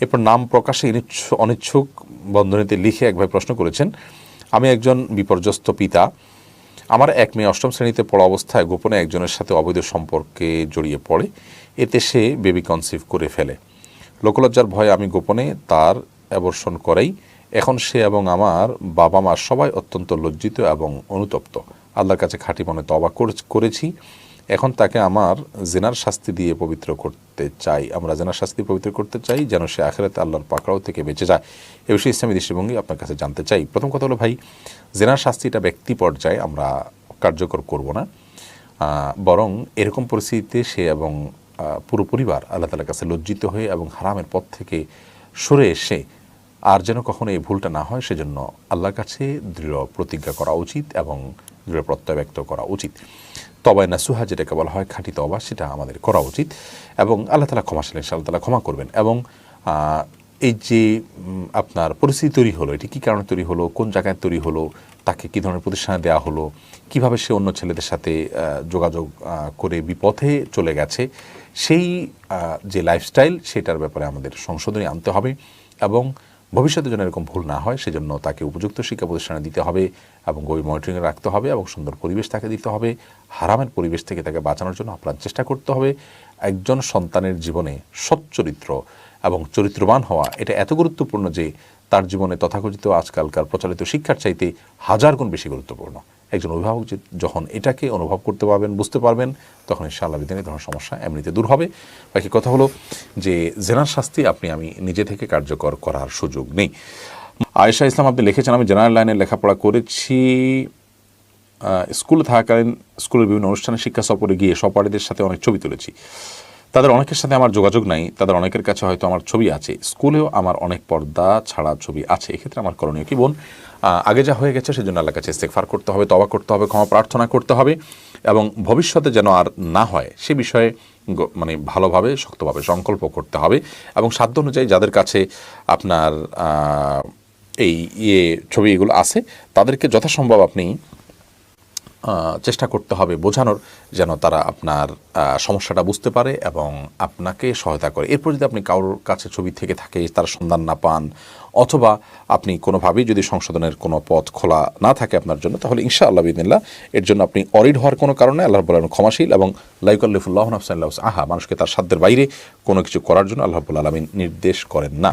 এরপর নাম প্রকাশে অনিচ্ছুক বন্ধনীতে লিখে এক ভাই প্রশ্ন করেছেন, আমি একজন বিপর্যস্ত পিতা। আমার এক মেয়ে অষ্টম শ্রেণীতে পড়া অবস্থায় গোপনে একজনের সাথে অবৈধ সম্পর্কে জড়িয়ে পড়ে। এতে সে বেবি কনসিভ করে ফেলে। লোকলজ্জার ভয়ে আমি গোপনে তার অ্যাবর্ষণ করেই। এখন সে এবং আমার বাবা মা সবাই অত্যন্ত লজ্জিত এবং অনুতপ্ত। আল্লাহর কাছে খাঁটি মনে তবা করে- করেছি। এখন তাকে আমার জেনার শাস্তি দিয়ে পবিত্র করতে চাই। আমরা জেনার শাস্তি পবিত্র করতে চাই যেন সে আখেরাতে আল্লাহর পাকড়াও থেকে বেঁচে যায়। এ বিষয়ে ইসলামী দৃষ্টিভঙ্গি আপনার কাছে জানতে চাই। প্রথম কথা হলো, ভাই, জেনার শাস্তিটা ব্যক্তি পর্যায়ে আমরা কার্যকর করব না। বরং এরকম পরিস্থিতিতে সে এবং পুরো পরিবার আল্লাহ তালার কাছে লজ্জিত হয়ে এবং হারামের পথ থেকে সরে এসে আর যেন কখনো এই ভুলটা না হয়, সেজন্য আল্লাহর কাছে দৃঢ় প্রতিজ্ঞা করা উচিত এবং দৃঢ় প্রত্যয় ব্যক্ত করা উচিত। তবায় নাসুহা যেটাকে বলা হয় খাঁটি তবা, সেটা আমাদের করা উচিত। এবং আল্লাহ তালা ক্ষমাশীল আল্লাহ তালা ক্ষমা করবেন। এবং এই যে আপনার পরিস্থিতি তৈরি হলো, এটি কী কারণে তৈরি হলো, কোন জায়গায় তৈরি হলো, তাকে কী ধরনের প্রতিষ্ঠানে দেওয়া হলো, কীভাবে সে অন্য ছেলেদের সাথে যোগাযোগ করে বিপথে চলে গেছে, সেই যে লাইফস্টাইল সেটার ব্যাপারে আমাদের সংশোধনী আনতে হবে। এবং ভবিষ্যতে যেন এরকম ভুল না হয়, সেজন্য তাকে উপযুক্ত শিক্ষা প্রতিষ্ঠানে দিতে হবে এবং গভীর মনিটরিংয়ে রাখতে হবে এবং সুন্দর পরিবেশ তাকে দিতে হবে। হারামের পরিবেশ থেকে তাকে বাঁচানোর জন্য আপনার চেষ্টা করতে হবে। একজন সন্তানের জীবনে সচ্চরিত্র এবং চরিত্রবান হওয়া, এটা এত গুরুত্বপূর্ণ যে তার জীবনে তথাকথিত আজকালকার প্রচলিত শিক্ষার চাইতে হাজার গুণ বেশি গুরুত্বপূর্ণ। একজন অভিভাবক যখন এটাকে অনুভব করতে পারবেন, বুঝতে পারবেন, তখন ইনশাআল্লাহ বিধানে ধরনের সমস্যা এমনিতে দূর হবে। বাকি কথা হলো যে জেনার শাস্তি আপনি, আমি নিজে থেকে কার্যকর করার সুযোগ নেই। আয়েশা ইসলাম, আপনি লিখেছেন, আমি জেনারেল লাইনে লেখাপড়া করেছি স্কুলে থাকাকালীন স্কুলের বিভিন্ন অনুষ্ঠানে, শিক্ষা সফরে গিয়ে সহপাঠীদের সাথে অনেক ছবি তুলেছি। তাদের অনেকের সাথে আমার যোগাযোগ নাই, তাদের অনেকের কাছে হয়তো আমার ছবি আছে। স্কুলেও আমার অনেক পর্দা ছাড়া ছবি আছে, এক্ষেত্রে আমার করণীয় কি, বোন? আগে যা হয়ে গেছে সেজন্য আল্লাহ কাছে ইস্তেকফার করতে হবে তবা করতে হবে, ক্ষমা প্রার্থনা করতে হবে এবং ভবিষ্যতে যেন আর না হয় সে বিষয়ে মানে ভালোভাবে, শক্তভাবে সংকল্প করতে হবে এবং সাধ্য অনুযায়ী যাদের কাছে আপনার এই ইয়ে ছবি এগুলো আছে, তাদেরকে যথাসম্ভব আপনি চেষ্টা করতে হবে বোঝানোর যেন তারা আপনার সমস্যাটা বুঝতে পারে এবং আপনাকে সহায়তা করে। এরপর যদি আপনি কারোর কাছে ছবি থেকে থাকে, তার সন্ধান না পান, অথবা আপনি কোনোভাবেই যদি সংশোধনের কোনো পথ খোলা না থাকে আপনার জন্য, তাহলে ইনশা আল্লাহ বিদিল্লা এর জন্য আপনি অরিড হওয়ার কোনো কারণে আল্লাহ বলেন ক্ষমাশীল এবং লাইকুল্লিফুল্লাহ আফসাল্লাহ আহা মানুষকে তার সাধ্যের বাইরে কোনো কিছু করার জন্য আল্লাহ আলমিন নির্দেশ করেন না।